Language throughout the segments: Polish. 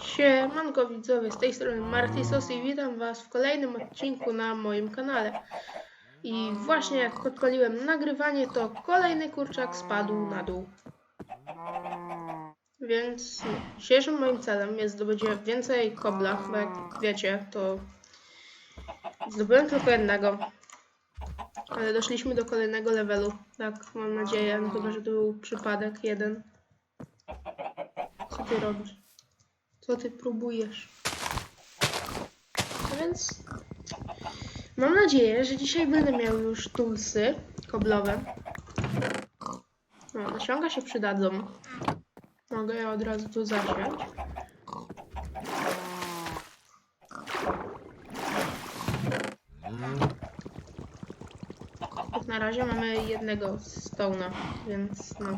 Siemanko widzowie, z tej strony Martisos i witam was w kolejnym odcinku na moim kanale. I właśnie jak odpaliłem nagrywanie, to kolejny kurczak spadł na dół. Więc dzisiejszym moim celem jest zdobycie więcej kobla, bo jak wiecie, to zdobyłem tylko jednego. Ale doszliśmy do kolejnego levelu. Tak, mam nadzieję, no chyba, że to był przypadek jeden. Co ty robisz? Co ty próbujesz? No więc mam nadzieję, że dzisiaj będę miał już tulsy koblowe. No, nasionka się przydadzą. Mogę je od razu tu zasiać. Na razie mamy jednego stona, więc no.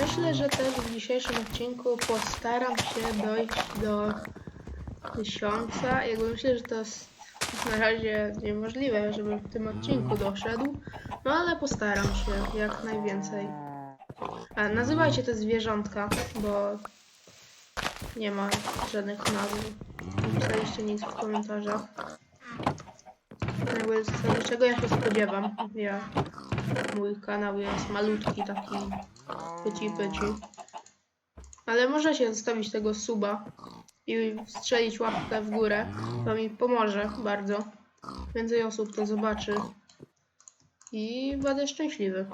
Myślę, że też w dzisiejszym odcinku postaram się dojść do tysiąca. Jakby myślę, że to jest na razie niemożliwe, żebym w tym odcinku doszedł. No ale postaram się jak najwięcej. A nazywajcie te zwierzątka, bo nie ma żadnych nazw. Nie pisaliście nic w komentarzach. Jakby z czego ja się spodziewam. Ja, mój kanał jest malutki, taki pyci pyci. Ale możecie zostawić tego suba i strzelić łapkę w górę. To mi pomoże bardzo. Więcej osób to zobaczy. I będę szczęśliwy.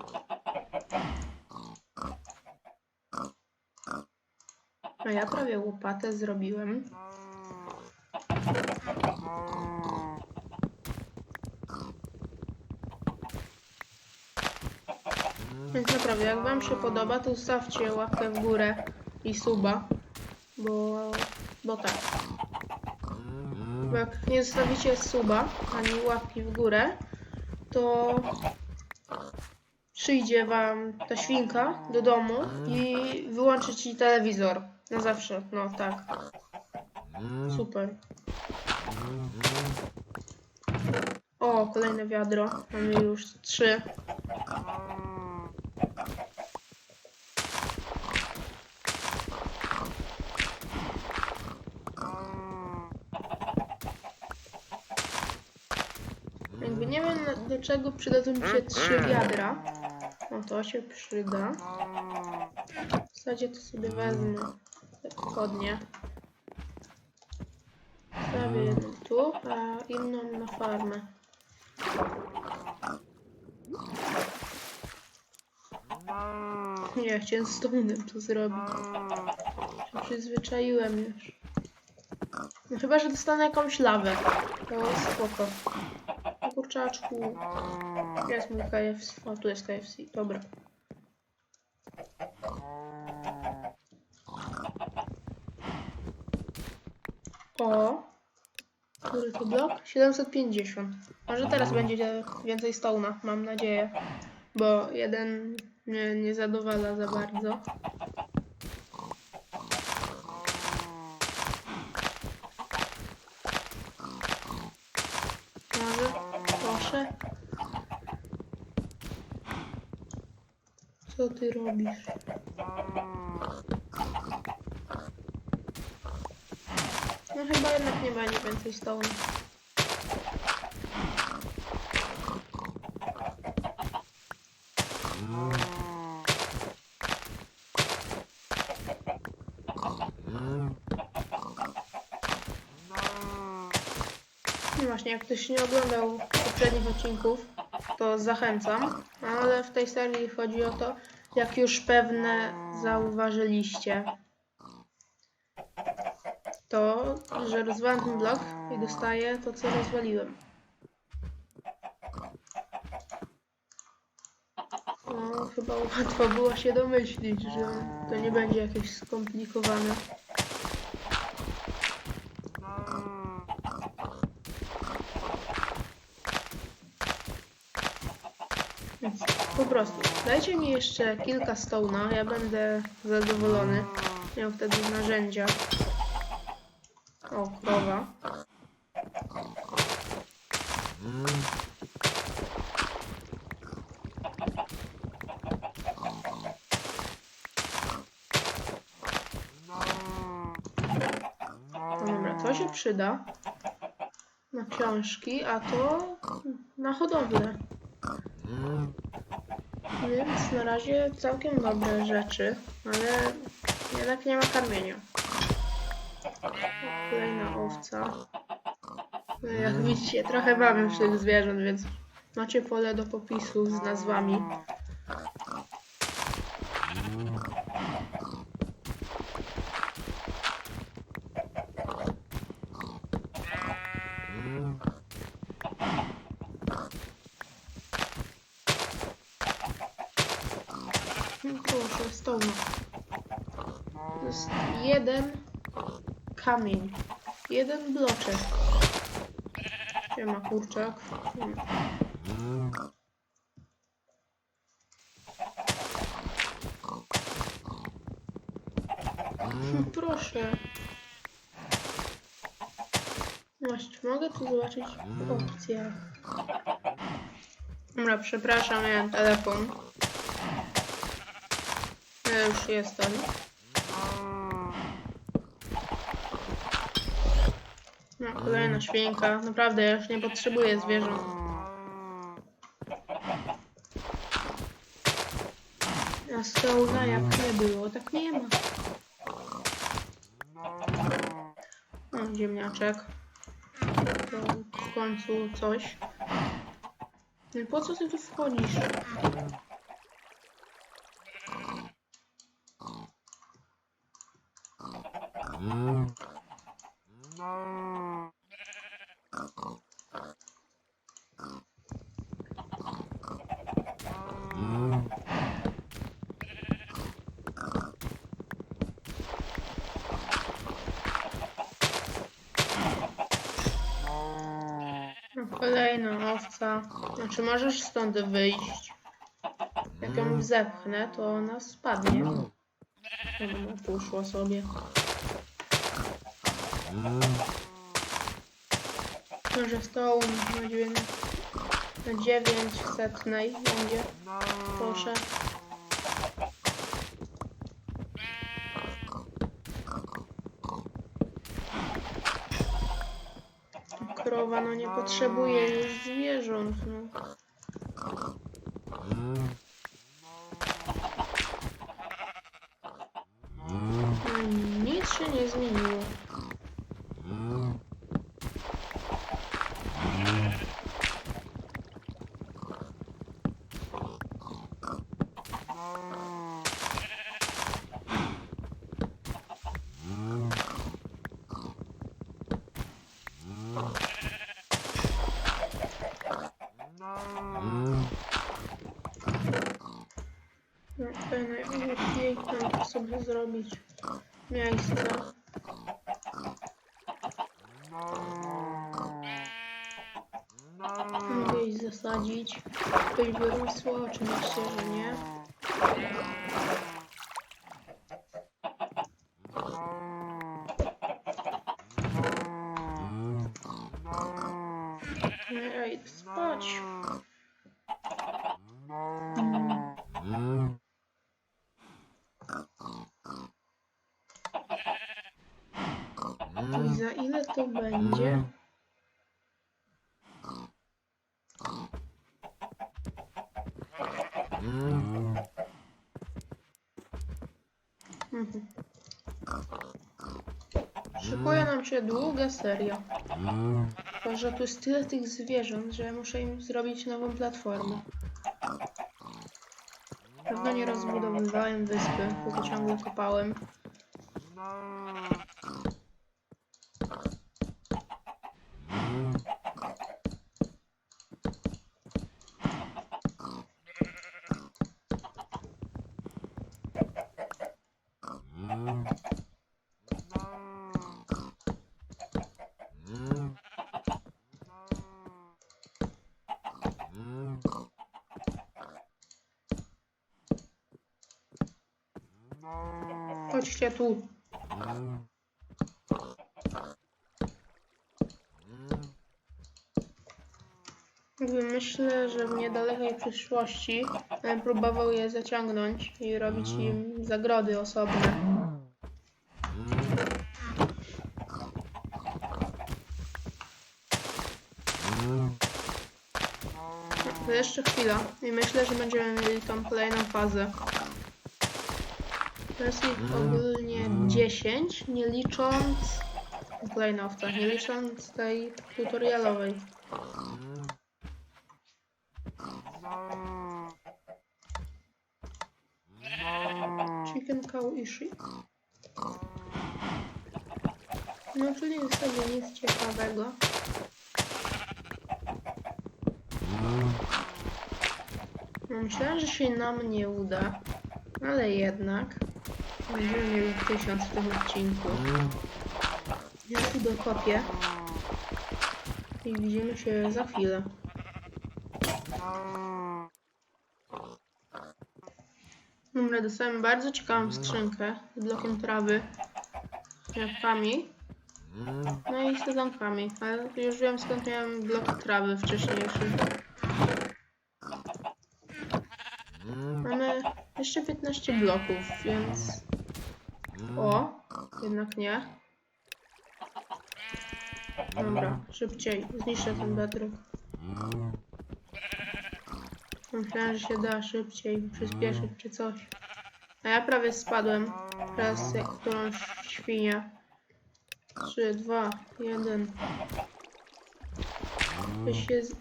A ja prawie łopatę zrobiłem. Więc naprawdę, jak Wam się podoba, to zostawcie łapkę w górę i suba, bo, bo tak. Bo jak nie zostawicie suba ani łapki w górę, to przyjdzie Wam ta świnka do domu i wyłączy Ci telewizor. Na zawsze, no tak. Super. O, kolejne wiadro. Mamy już trzy. Jakby nie wiem na- do czego przydadzą mi się trzy wiadra. No to się przyda. W zasadzie to sobie wezmę te pochodnie. Stawię jedną tu, a inną na farmę. Nie, chciałem z stonem to zrobić. Się przyzwyczaiłem już. No chyba, że dostanę jakąś lawę. To spoko. Kurczaczku. Jest mój KFC. O, tu jest KFC. Dobra. O. Który to blok? 750. Może teraz będzie więcej stołna, mam nadzieję. Bo jeden mnie nie zadowala za bardzo. Może? Proszę. Co ty robisz? No chyba jednak nie będzie więcej stołu. No właśnie, jak ktoś nie oglądał poprzednich odcinków, to zachęcam. Ale w tej serii chodzi o to, jak już pewne zauważyliście, to, że rozwalam ten blok i dostaję to, co rozwaliłem. No, chyba łatwo było się domyślić, że to nie będzie jakieś skomplikowane. Więc po prostu, dajcie mi jeszcze kilka stołna, ja będę zadowolony. Miał wtedy narzędzia. O, krowa. To się przyda na książki, a to na hodowlę. Więc na razie całkiem dobre rzeczy, ale jednak nie ma karmienia. Kolejna owca. No, Jak widzicie, trochę bawię się zwierząt, więc macie pole do popisów z nazwami. No Proszę, stołno. To jest jeden kamień. Jeden bloczek. Gdzie ma kurczak? Hmm, Proszę. Właśnie, mogę tu zobaczyć opcję. Dobra, przepraszam, miałem telefon. Ja już jestem. No, kolejna świnka. Naprawdę, ja już nie potrzebuję zwierząt. A stołna jak nie było, tak nie ma. O, ziemniaczek. To w końcu coś. No po co ty tu wchodzisz? Kolejna owca. Znaczy możesz stąd wyjść. Jak ją zepchnę, to ona spadnie. Dobra, poszła sobie. Może na dziewięć, na dziewięćsetnej będzie. Proszę. Krowa no nie potrzebuje już zwierząt. No. No, Nic się nie zmieniło. No, tutaj najlepiej tam sobie zrobić miejsce. Mogę iść zasadzić. Ktoś wyrosło, oczywiście, że nie. No, Ja idę spać. I za ile to będzie? Szykuje nam się długa seria. Tylko, że tu jest tyle tych zwierząt, że muszę im zrobić nową platformę. Pewno nie rozbudowywałem wyspy, tylko ciągle kopałem. się tu. Myślę, że w niedalekiej przyszłości będę próbował je zaciągnąć i robić mm. im zagrody osobne. Mm. To jeszcze chwila i myślę, że będziemy mieli tą kolejną fazę. To jest ich ogólnie 10, nie licząc kolejna owca, nie licząc tej tutorialowej. Chicken cow i sheep. No czyli w sobie nic ciekawego. Myślałem, że się nam nie uda, ale jednak będziemy mieli tysiąc w tym odcinku. Ja tu dokopię i widzimy się za chwilę. Dobra, dostałem bardzo ciekawą skrzynkę z blokiem trawy, jabłkami, no i sezonkami, ale już wiem skąd miałem blok trawy wcześniejszy. Mamy jeszcze 15 bloków, więc... O, jednak nie. Dobra, szybciej, zniszczę ten bedrock. Myślałem, że się da szybciej przyspieszyć czy coś. A ja prawie spadłem przez jak którąś świnię. 3, 2, 1. To się z...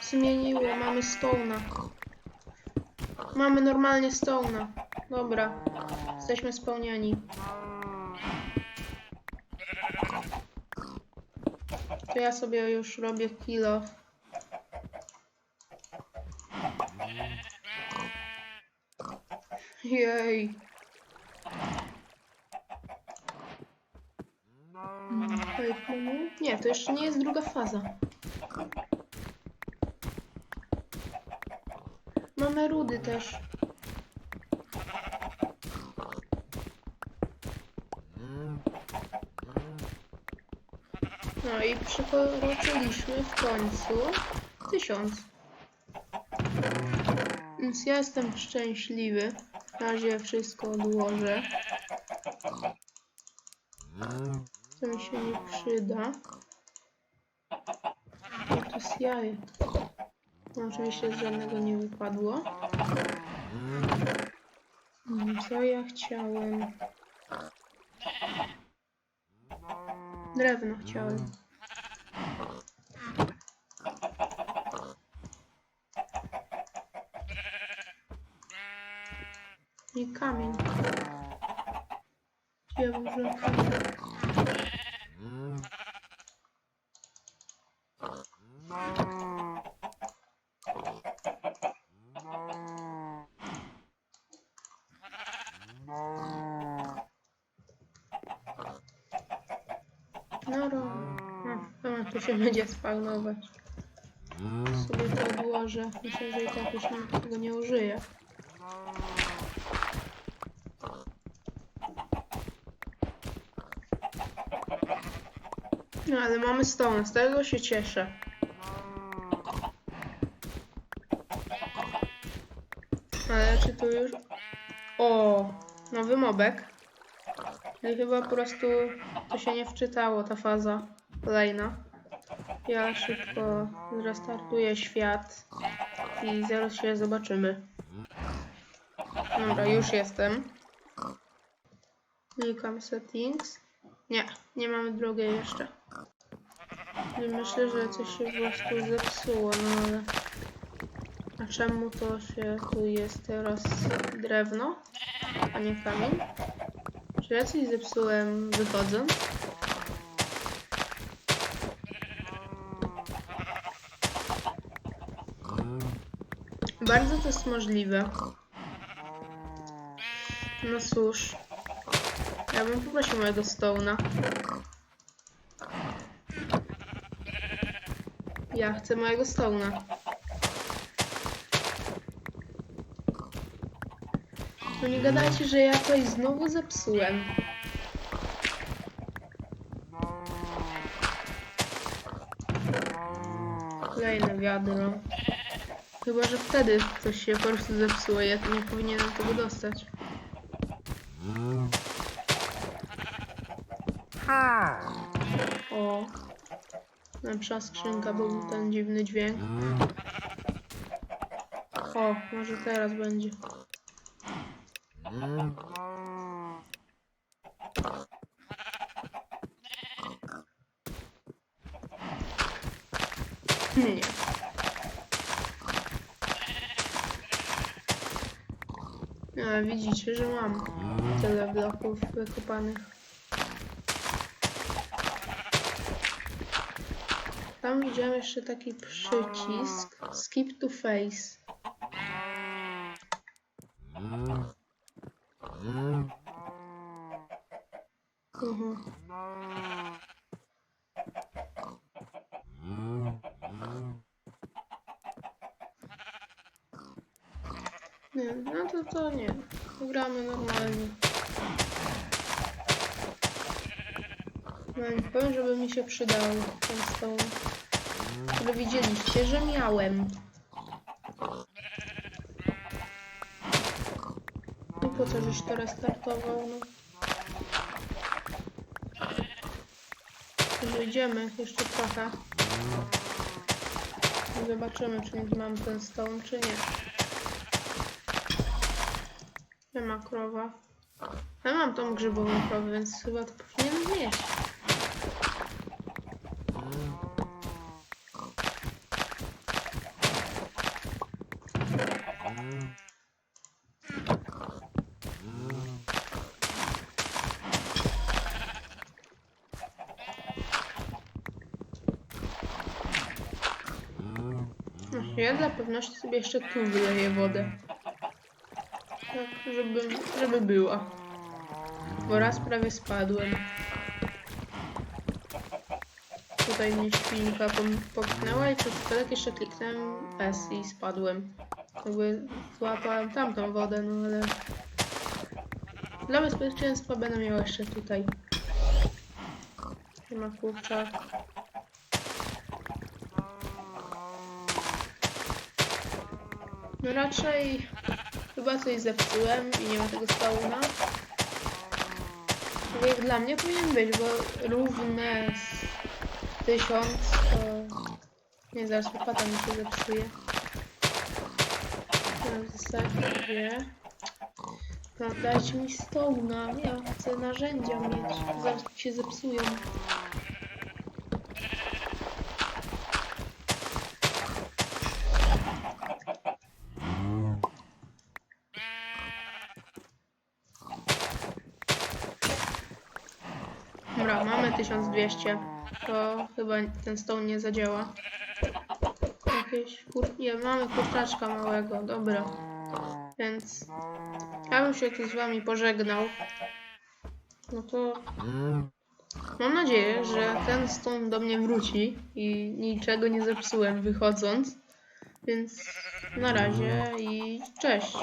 zmieniło, mamy stołna. Mamy normalnie stołna. Dobra, jesteśmy spełnieni. To ja sobie już robię kilo. Jej. Nie, to jeszcze nie jest druga faza. Mamy rudy też. No i przekroczyliśmy w końcu tysiąc. Więc ja jestem szczęśliwy. W razie wszystko odłożę. To mi się nie przyda. O, to jest jajek. No, oczywiście z żadnego nie wypadło. Mm, Co ja chciałem? Drewno chciałem. I kamień. Ja włożyłem kamień. No, ro. No, no, tu się będzie spawnować. Sobie to odłożę. Myślę, że i tak już nikt tego nie użyje. No ale mamy stone, z tego się cieszę. Ale czy tu już... O, nowy mobek. I chyba po prostu to się nie wczytało, ta faza kolejna. Ja szybko zrestartuję świat i zaraz się zobaczymy. Dobra, już jestem. Klikam settings. Nie, nie mamy drugiej jeszcze. Myślę, że coś się po prostu zepsuło, no ale... A czemu to się tu jest teraz drewno, a nie kamień? Czy ja coś zepsułem wychodząc? Bardzo to jest możliwe. No cóż. Ja bym poprosił mojego stołna. Ja chcę mojego stołna. No nie gadajcie, że ja coś znowu zepsułem. Kolejne wiadro. Chyba, że wtedy coś się po prostu zepsuło. Ja tu nie powinienem tego dostać. O. Lepsza skrzynka, bo był ten dziwny dźwięk. O, może teraz będzie. Nie. A, widzicie, że mam tyle bloków wykopanych. Tam widziałem jeszcze taki przycisk Skip to face. Nie, no to to nie. Gramy normalnie. No nie powiem, żeby mi się przydał ten stone. Żeby widzieliście, że miałem. No po co żeś to restartował, no. Idziemy jeszcze trochę. I zobaczymy, czy mam ten stone, czy nie. Nie ma krowa. Ja mam tą grzybową krowę, więc chyba to powinien mieć. No, Ja dla pewności sobie jeszcze tu wyleję wodę. Tak, żeby, żeby była. Bo raz prawie spadłem. Tutaj mnie świnka popchnęła i przez chwilę jeszcze kliknąłem S i spadłem. Jakby złapałem tamtą wodę, no ale... Dla bezpieczeństwa będę miał jeszcze tutaj. Nie ma kurczak. No raczej chyba coś zepsułem i nie ma tego. Tak jak dla mnie powinien być, bo równe z tysiąc to... Nie, zaraz łopata mi się zepsuje. Na zasadzie... No, dajcie mi stołna, ja chcę narzędzia mieć, zaraz się zepsują. Dobra, mamy 1200. To chyba ten stone nie zadziała. Jakieś kur... Nie, mamy kurczaczka małego, dobra. Więc ja bym się tu z wami pożegnał. No to mam nadzieję, że ten stone do mnie wróci i niczego nie zepsułem wychodząc. Więc na razie i cześć.